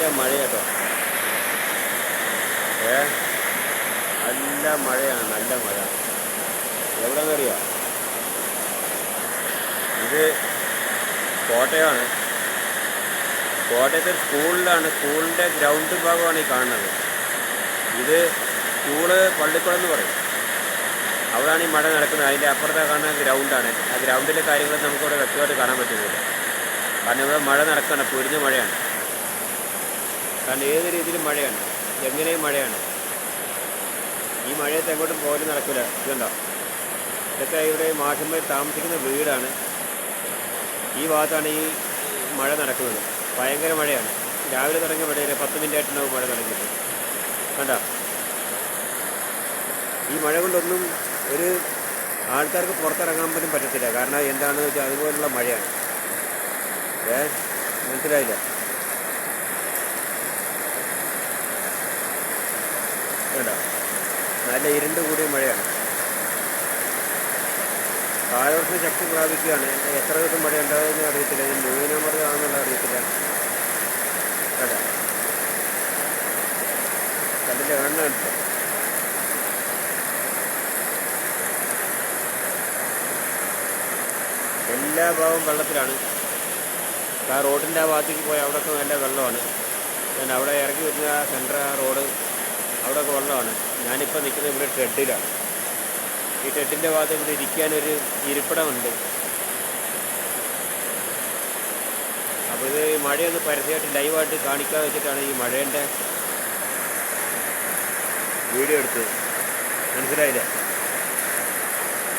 നല്ല മഴ കേട്ടോ. ഏ? നല്ല മഴയാണ് നല്ല മഴ. എവിടെന്ന് അറിയോ? ഇത് കോട്ടയമാണ്. കോട്ടയത്തെ സ്കൂളിലാണ് സ്കൂളിന്റെ ഗ്രൗണ്ട് ഭാഗമാണ് ഈ കാണുന്നത്. ഇത് സ്കൂൾ പള്ളിക്കുളം എന്ന് പറയും. അവിടെയാണ് ഈ മഴ നടക്കുന്നത്. അതിന്റെ അപ്പുറത്തെ കാണുന്ന ഗ്രൗണ്ടാണ്. ആ ഗ്രൗണ്ടിലെ കാര്യങ്ങൾ നമുക്കിവിടെ വ്യക്തമായിട്ട് കാണാൻ പറ്റുന്നില്ല. കാരണം ഇവിടെ മഴ നടക്കുകയാണ് പൊരിഞ്ഞ മഴയാണ്. കാരണം ഏത് രീതിയിലും മഴയാണ്? എങ്ങനെയും മഴയാണ്. ഈ മഴയത്ത് എങ്ങോട്ടും പോലും നടക്കില്ല ഇതുണ്ടോ? ഇതൊക്കെ ഇവിടെ മാഷന്മാർ താമസിക്കുന്ന വീടാണ്. ഈ ഭാഗത്താണ് ഈ മഴ നടക്കുന്നത്. ഭയങ്കര മഴയാണ്. രാവിലെ തുടങ്ങിയ മഴയില്ല പത്ത് മിനിറ്റ് ആയിട്ടുണ്ടാവും മഴ തുടങ്ങിയിട്ട്. കണ്ടോ? ഈ മഴ കൊണ്ടൊന്നും ഒരു ആൾക്കാർക്ക് പുറത്തിറങ്ങാൻ പോലും പറ്റത്തില്ല. കാരണം എന്താണെന്ന് വെച്ചാൽ അതുപോലുള്ള മഴയാണ്. ഏ? മനസ്സിലായില്ല? കേട്ടോ നല്ല ഇരുണ്ട് കൂടിയ മഴയാണ്. കാലവർഷം ശക്തി പ്രാപിക്കുകയാണ്. എത്ര ദിവസം മഴ ഉണ്ടാകുമെന്ന് അറിയത്തില്ല. ഇത് ന്യൂനമർദ്ദമാണെന്നുള്ള അറിയത്തില്ല. കേട്ടോ കണ്ടില്ല? കാണുന്നുണ്ട് എല്ലാ ഭാഗവും വെള്ളത്തിലാണ്. ആ റോഡിന്റെ ആ ഭാഗത്തേക്ക് പോയി അവിടെയൊക്കെ നല്ല വെള്ളമാണ്. ഞാൻ അവിടെ ഇറങ്ങി വരുന്ന ആ സെന്റർ ആ റോഡ് അവിടെയൊക്കെ വെള്ളമാണ് ഞാനിപ്പോൾ നിൽക്കുന്നത് ഇവിടെ ഷെഡിലാണ് ഈ ഷെഡിന്റെ ഭാഗത്ത് ഇവിടെ ഇരിക്കാനൊരു ഇരിപ്പിടമുണ്ട്. അപ്പോൾ ഇത് മഴയൊന്ന് പരസ്യമായിട്ട് ലൈവായിട്ട് കാണിക്കാതെ വെച്ചിട്ടാണ് ഈ മഴേന്റെ വീഡിയോ എടുത്തത്. മനസ്സിലായില്ലേ?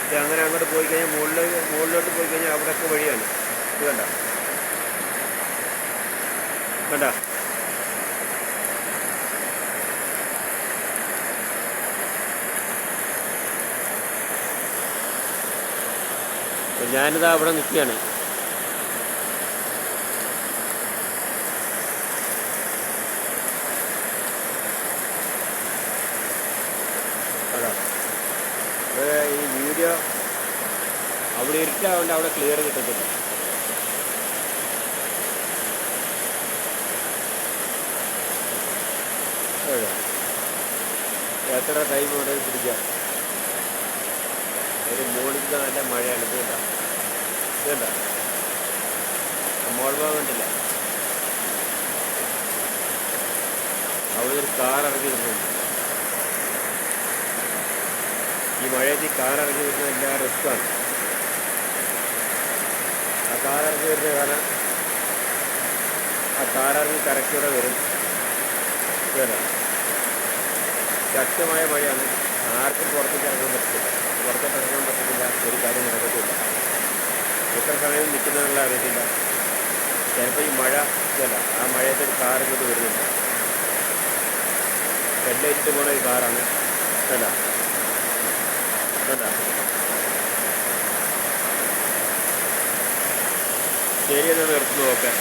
ഇത് അങ്ങനെ അങ്ങോട്ട് പോയി കഴിഞ്ഞാൽ മുകളിൽ മുകളിലോട്ട് പോയി കഴിഞ്ഞാൽ അവിടെയൊക്കെ വഴിയാണ്. ഇത് കണ്ട? കണ്ട? ഞാനിതാ അവിടെ നിൽക്കുകയാണ്. ഈ വീഡിയോ അവിടെ ഇരുട്ടാവുകൊണ്ട് അവിടെ ക്ലിയർ കിട്ടത്തില്ല? എത്ര ടൈം ഇവിടെ പിടിക്കാം ഒരു മോളിക്ക് നല്ല മഴയാണ്. ഇത് കണ്ടോ? ഇത് കണ്ട? മോൾ ഭാഗം കണ്ടില്ല? അവിടെ ഒരു കാർ ഇറങ്ങി വരുന്നുണ്ട്. ഈ മഴയത്ത് ഈ കാർ ഇറങ്ങി വരുന്നത് എല്ലാ റിസ്ക്കാണ്. ആ കാർ ഇറങ്ങി വരുന്നത് കാരണം ആ കാർ ഇറങ്ങി കരക്കൂടെ വരും. ശക്തമായ മഴയാണ്. ആർക്കും പുറത്തേക്ക് ഇറങ്ങാൻ പറ്റത്തില്ല. പുറത്തോട്ട് ഇറങ്ങാൻ പറ്റത്തില്ല ഒരു കാര്യം നടക്കത്തില്ല. എത്ര സമയം നിൽക്കുന്നതെന്നുള്ള അറിയത്തില്ല. ചിലപ്പോൾ ഈ മഴ ഇതല്ല. ആ മഴയത്ത് ഒരു കാർ ഇങ്ങോട്ട് വരുന്നില്ല ലൈറ്റിട്ട് പോണ ഒരു കാറാണ്. അല്ല അല്ല ശരി എന്നാൽ നിർത്തുന്നു. ഓക്കെ.